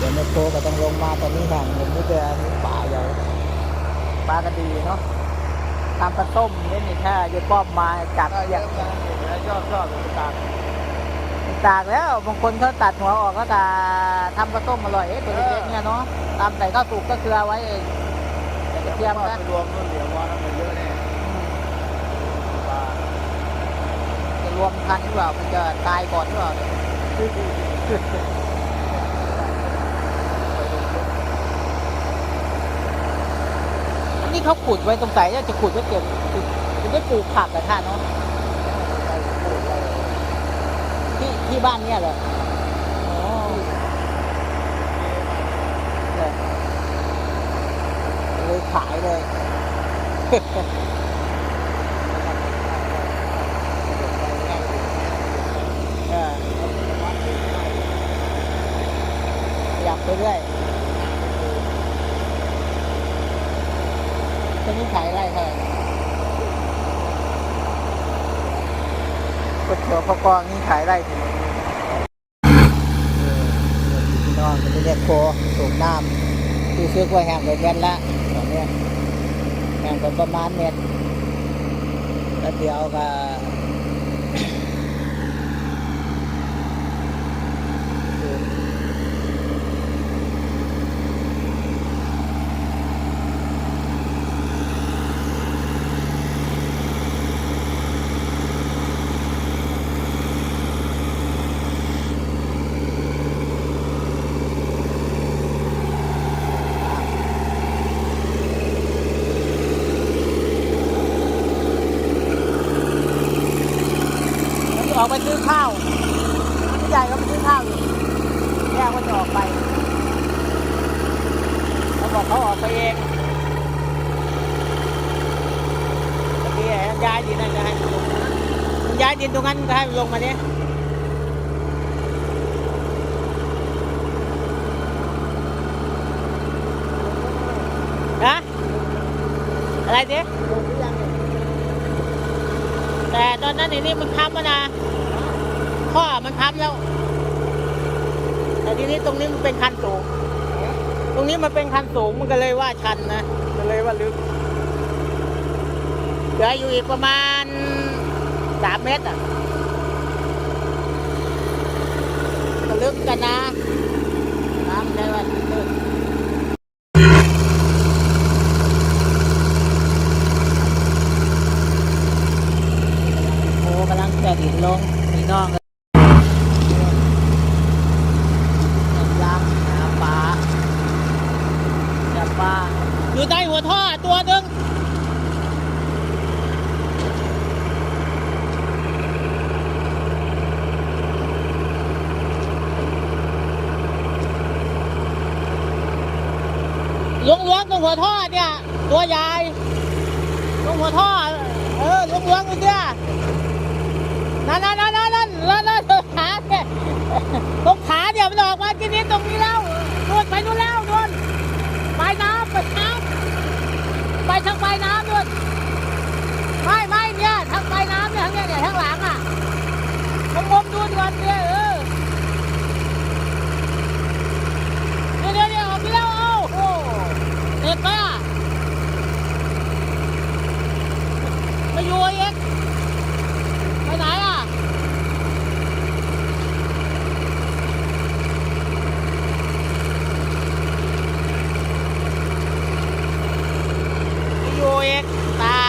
เดี๋ยวแม่โคก็ต้องลงมาตอนนี้แห่งผมนี่จะมีป่าใหญ่ปลากระดีเนาะทำปลาต้มเนี่ยนี่ถ้ายายป้อมมาจัดได้เยเรียอะกมากชอบชอบต่างตากแล้วบางคนเขาตัดหัวออกก็ตาทำปลาต้มอร่อยเอ้ยตัวเล็กๆเนี่ยเนาะตามใส่ข้าวสุกก็เกลือไว้เองแต่กระเทียมไปนะรวมนู่นเหลียวว่ามันเยอะแน่ปลาจะรวมทันหรือเปล่ามันจะตายก่อนหรือเปล่า อันนี้เขาขุดไว้ตรงไหนจะขุดไว้เก็บจะได้ปลูกผักกันท่านเนาะที่ที่บ้านเนี่ยเหรอเลยเลยขายเลยอยากไปเรื่อย จะนี่ขายอะไรให้ก๋วยเตี๋ยวพอกองนี่ขายอะไรถึงพี่น้องจะไปเรียกโคสูงน้ำคือซื้อกล้วยแห้งไปเม็ดละตอนนี้แห้งไปประมาณเม็ดแล้วเดี๋ยวก็ ออกไปซื้อข้าวพี่ใหญ่ก็ไปซื้อข้าวอยู่แยกว่าจะออกไปเขาบอกเขาออกไปเองเมื่อกี้ย้ายดินนั่นจะให้มันย้ายดินตรงนั้นก็ให้มันลงมาเนี่ยนะอะไรเนี่ย ลงหรือยังเนี่ย แต่ตอนนั้นไอ้นี่มันค้ำแล้วนะข้อมันค้ำแล้ว แต่ทีนี้ตรงนี้มันเป็นคันสูง ตรงนี้มันเป็นคันสูงมันก็เลยว่าชันนะก็เลยว่าลึกเหลืออยู่อีกประมาณสามเมตรอะลึกกันนะน้ำได้ว่าลึกโจะดินลงมีน้องเลยยางหาปลาจับปลาอยู่ใต้หัวท่อตัวหนึงล้วงล้วงตรงหัวท่อเนี่ย ตัวใหญ่ตรงหัวท่อ เออล้วงล้วงตรงเนี่ยนั่นนั่นนั่นนั่นนั่นนั่นนั่นขาเนี่ยต รงขาเนี่ยมันอกมาทีนี้ตรงนี้แล้วนู่นไปนู่นแล้วนู่นไปน้ำไปน้ำไปทางไปน้ำนู่นไม่ไม่เนี่ยทางไปน้ำเนี่ยทางเนี่ยเนี่ยทางหลังอะผมมองดูก่อนเนี่ยเออเดี๋ยวเดี๋ยวเดี๋ยวออกไปแล้วเอาโอ้เด็กไปอะมาอยู่เองไปไหนอะ อยู่เอ กตา